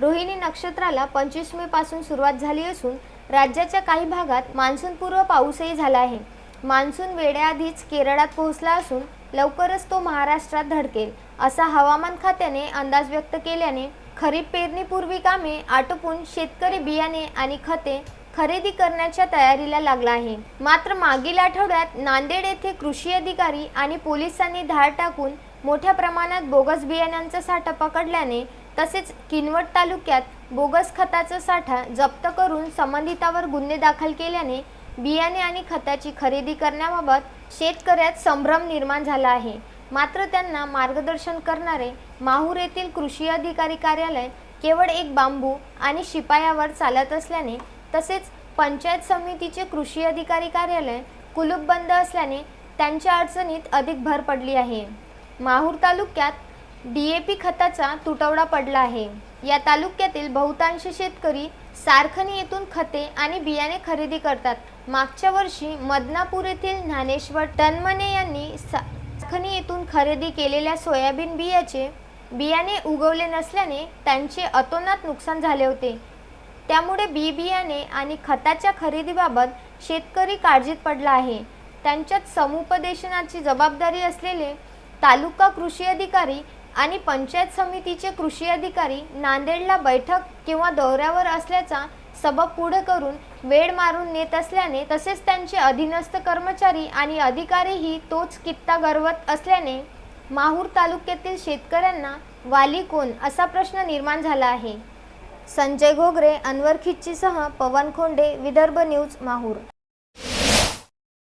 रोहिणी नक्षत्राला पंचवीस मे पासून सुरुवात झाली असून राज्याच्या काही भागात मान्सूनपूर्व पाऊसही झाला आहे. मान्सून वेळेआधीच केरळात पोहोचला असून लवकरच तो महाराष्ट्रात धडकेल असा हवामान खात्याने अंदाज व्यक्त केल्याने खरीप पेरणीपूर्वी कामे आटोपून शेतकरी बियाणे आणि खते खरेदी करण्याच्या तयारीला लागला आहे. मात्र मागील आठवड्यात नांदेड येथे कृषी अधिकारी आणि पोलिसांनी धाड टाकून मोठ्या प्रमाणात बोगस बियाण्यांचा साठा पकडल्याने तसेच किनवट तालुक्यात बोगस खताचा साठा जप्त करून संबंधितावर गुन्हे दाखल केल्याने बियाणे आणि खताची खरेदी करण्याबाबत शेतकऱ्यात संभ्रम निर्माण झाला आहे. मात्र त्यांना मार्गदर्शन करणारे माहूर येथील कृषी अधिकारी कार्यालय केवळ एक बांबू आणि शिपायावर चालत असल्याने तसेच पंचायत समितीचे कृषी अधिकारी कार्यालय कुलूप बंद असल्याने त्यांच्या अडचणीत अधिक भर पडली आहे. माहूर तालुक्यात डी ए पी खताचा तुटवडा पडला आहे. या तालुक्यातील बहुतांश शेतकरी सारखणी येथून खते आणि बियाणे खरेदी करतात. मागच्या वर्षी मदनापूर येथील ज्ञानेश्वर टनमने यांनी सारखणी येथून खरेदी केलेल्या सोयाबीन बियाचे बियाणे उगवले नसल्याने त्यांचे अतोनात नुकसान झाले होते. त्यामुळे बी बियाणे आणि खताच्या खरेदीबाबत शेतकरी काळजीत पडला आहे. त्यांच्यात समुपदेशनाची जबाबदारी असलेले तालुका कृषी अधिकारी आणि पंचायत समितीचे कृषी अधिकारी नांदेडला बैठक किंवा दौऱ्यावर असल्याचा सबब पुढे करून वेळ मारून नेत असल्याने तसेच त्यांचे अधीनस्थ कर्मचारी आणि अधिकारीही तोच कित्ता गरवत असल्याने माहूर तालुक्यातील शेतकऱ्यांना वाली कोण असा प्रश्न निर्माण झाला आहे. संजय घोगरे अनवर खिच्चीसह पवन खोंडे विदर्भ न्यूज माहूर.